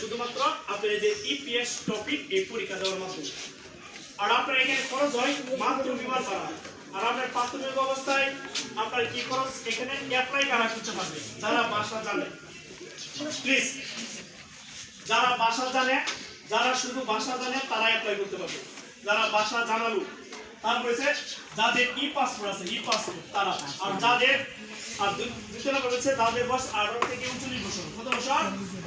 শুধুমাত্র আপনার যে ইপিএস টপিক এই পরীক্ষা দেওয়ার মাধ্যমে। আর আপনার এখানে খরচ হয় মাত্র বিমান ভাড়া। আর আপনার প্রাথমিক অবস্থায় আপনার কি খরচ? এখানে অ্যাপ্লাই করা করতে পারবে? যারা বাসা জানে। প্লিজ যারা বাসা জানে, যারা শুধু বাসা জানে, তারা অ্যাপ্লাই করতে পারবে। যারা বাসা জানালো, তারপরে যাদের ই পাসপোর্ট আছে ই পাসপোর্ট তারা। আর যাদের আর দু- দ্বিতীয় নম্বর হচ্ছে যাদের বয়স আঠারো থেকে উনচল্লিশ বছর। কত বছর?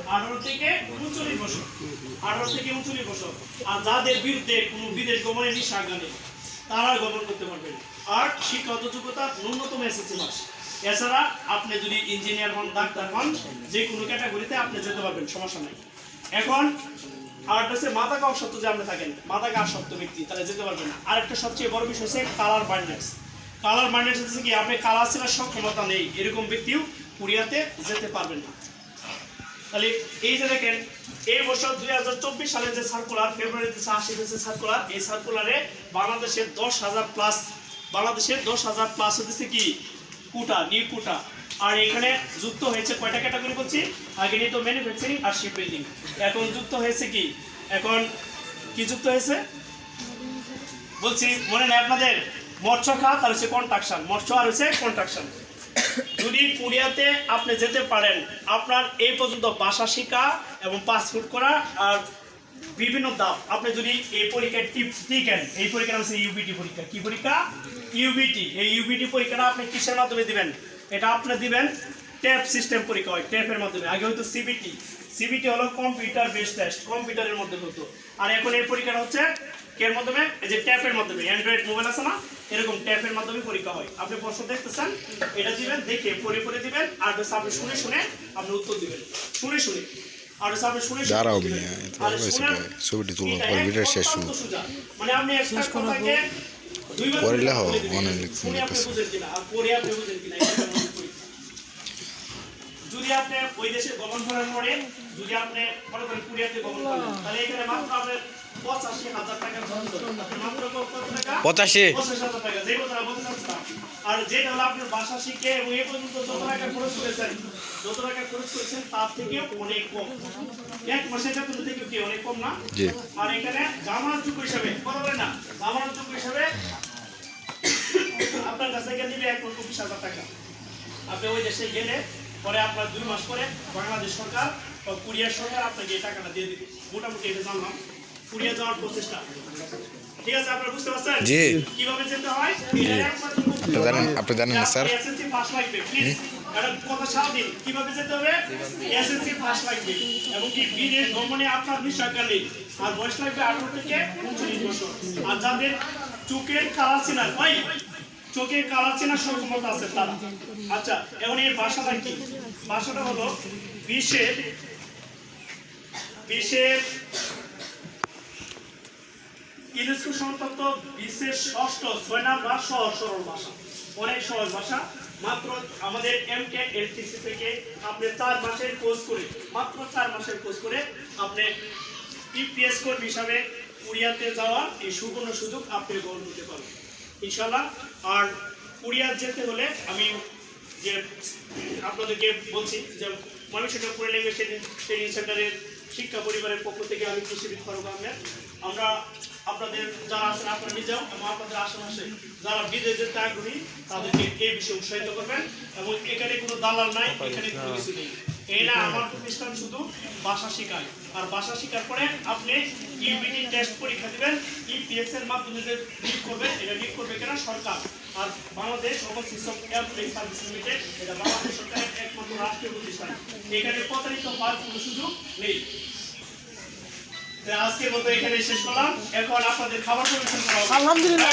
আঠারো থেকে উনচল্লিশ বছর। আঠারো থেকে উনচল্লিশ বছর। আর যাদের বিরুদ্ধে কোনো বিদেশ নিষেধাজ্ঞা নেই, তারা গমন করতে আর শিক্ষাগত যোগ্যতা ন্যূনতম এসএসসি পাস এছাড়া আপনি যদি ইঞ্জিনিয়ার হন, ডাক্তার হন, যে কোনো ক্যাটাগরিতে আপনি যেতে পারবেন, সমস্যা নাই। এখন আর হচ্ছে মাথা কাও সত্য যে আপনি থাকেন মাথা কার সত্য ব্যক্তি তাহলে যেতে পারবেন না। আরেকটা সবচেয়ে বড় বিষয় হচ্ছে কালার মাইন্ডনেস কালার মাইন্ডনেস হচ্ছে কি আপনি কালার চেনার সক্ষমতা নেই? এরকম ব্যক্তিও কুরিয়াতে যেতে পারবেন না। তাহলে এই যে দেখেন, এই বছর দুই হাজার চব্বিশ সালের যে সার্কুলার ফেব্রুয়ারিতে আসে হয়েছে সার্কুলার এই সার্কুলারে বাংলাদেশের দশ হাজার প্লাস বাংলাদেশের দশ হাজার প্লাস হচ্ছে কি? কুটা নিউ কুটা। আর এখানে যুক্ত হয়েছে কয়টা ক্যাটাগরি বলছি? আগে নিয়ে তো ম্যানুফ্যাকচারিং আর শিপ বিল্ডিং এখন যুক্ত হয়েছে কি? এখন কি যুক্ত হয়েছে? বলছি, মনে নেই আপনাদের? মৎস্য খাত আর হচ্ছে কন্ট্রাকশন মৎস্য আর হচ্ছে কন্ট্রাকশন যদি কোরিয়াতে আপনি যেতে পারেন, আপনার এই পর্যন্ত ভাষা শেখা এবং পাসপোর্ট করা আর বিভিন্ন দাম। আপনি যদি এই পরীক্ষায় টিপ টিকেন এই পরীক্ষা হচ্ছে ইউবিটি পরীক্ষা। কি পরীক্ষা? ইউবিটি এই ইউবিটি পরীক্ষাটা আপনি কিসের মাধ্যমে দিবেন? এটা আপনি দিবেন ট্যাপ সিস্টেম পরীক্ষা হয় ট্যাপের মাধ্যমে। আগে হয়তো সিবিটি সিবিটি হলো কম্পিউটার বেস টেস্ট কম্পিউটারের মধ্যে হতো। আর এখন এই পরীক্ষাটা হচ্ছে এর মাধ্যমে এই যে ট্যাপের মাধ্যমে অ্যান্ড্রয়েড মোবাইল আছে না এরকম ট্যাপের মাধ্যমে পরীক্ষা হয় আপনি প্রশ্ন দেখতেছেন এটা দিবেন দেখে পড়ে পড়ে দিবেন আর হচ্ছে আপনি শুনে শুনে আপনি উত্তর দিবেন শুনে শুনে আর হচ্ছে আপনি শুনে এটা, ছবিটি তুলো, পরে ভিডিও শেষ শুনো। মানে আপনি করে। অনেক লিখছেন শুনে আপনি। বুঝেন কিনা। যদি আপনি ওই দেশে গমন করার পরে যদি আপনি মনে করেন কুরিয়াতে গমন করেন তাহলে এখানে মাত্র আপনার পঁচাশি আর যেটা হলো আপনার বাসা শিখে এবং এ পর্যন্ত যত টাকা খরচ করেছেন যত টাকা খরচ করেছেন তার থেকে অনেক কম। এক মাসের বেতন থেকে কি অনেক কম না? আর এখানে যোগ্য হিসাবে না যোগ্য হিসাবে আপনার কাছ এক লক্ষ বিশ হাজার টাকা। আপনি ওই দেশে গেলে পরে আপনার দুই মাস পরে বাংলাদেশ সরকার বা কুরিয়ার সরকার আপনাকে এই টাকাটা দিয়ে দিবে। মোটামুটি এটা জানলাম। কুরিয়া যাওয়ার প্রচেষ্টা। ঠিক আছে আপনারা বুঝতে পারছেন? জি। কীভাবে যেতে হয়? আপনি জানেন আপনি জানেন না স্যার। এসএসসি পাস লাগবে প্লিজ এটা কথা সারা দিন কীভাবে যেতে হবে? এসএসসি পাস লাগবে এবং কি বিদেশ ভ্রমণে আপনার নিষেধাজ্ঞা নেই। আর বয়স লাগবে আঠারো থেকে উনচল্লিশ বছর। আর যাদের চোখের কালার চেনার ভাই চোখের কালার চেনার সক্ষমতা আছে তারা। আচ্ছা এখন এই ভাষাটা কি? ভাষাটা হলো বিশ্বের বিশ্বের ইউনেস্কো সংক্রান্ত বিশ্বের ষষ্ঠ ছয় নাম্বার সহজ সরল ভাষা। অনেক সহজ ভাষা, মাত্র আমাদের এম কে এলটিসি থেকে আপনি চার মাসের কোর্স করে, মাত্র চার মাসের কোর্স করে আপনি ইপিএস কর্মী হিসাবে কোরিয়াতে যাওয়ার এই সুবর্ণ সুযোগ আপনি গ্রহণ করতে পারবেন। ইনশাল্লাহ আর কোরিয়া যেতে হলে আমি যে আপনাদেরকে বলছি যে ময়মনসিংহ পুরে ল্যাঙ্গুয়েজ ট্রেনিং সেন্টারের শিক্ষা পরিবারের পক্ষ থেকে আমি কৃষিবিদ ফারুক আহমেদ। আমরা আপনাদের যারা আছেন আপনারা নিজেও এবং আপনাদের আশেপাশে যারা বিদেশ যেতে আগ্রহী তাদেরকে এই বিষয়ে উৎসাহিত করবেন এবং এখানে কোনো দালাল নাই, এখানে কোনো কিছু নেই। না আমার প্রতিষ্ঠান শুধু ভাষা শেখায় আর ভাষা শেখার পরে আপনি ইউবিটি টেস্ট পরীক্ষা দিবেন ইপিএস এর মাধ্যমে যে নিয়োগ করবে এটা নিয়োগ করবে কিনা সরকার। আর Bangladesh overseas airplane service limited এটা বাংলাদেশ সরকারের একমাত্র রাষ্ট্রীয় প্রতিষ্ঠান। এখানে প্রতারিত হওয়ার কোনো সুযোগ নেই। আজকের মতো এখানে শেষ করলাম। এখন আপনাদের খাবার পরিবেশন করা হবে। আলহামদুলিল্লাহ।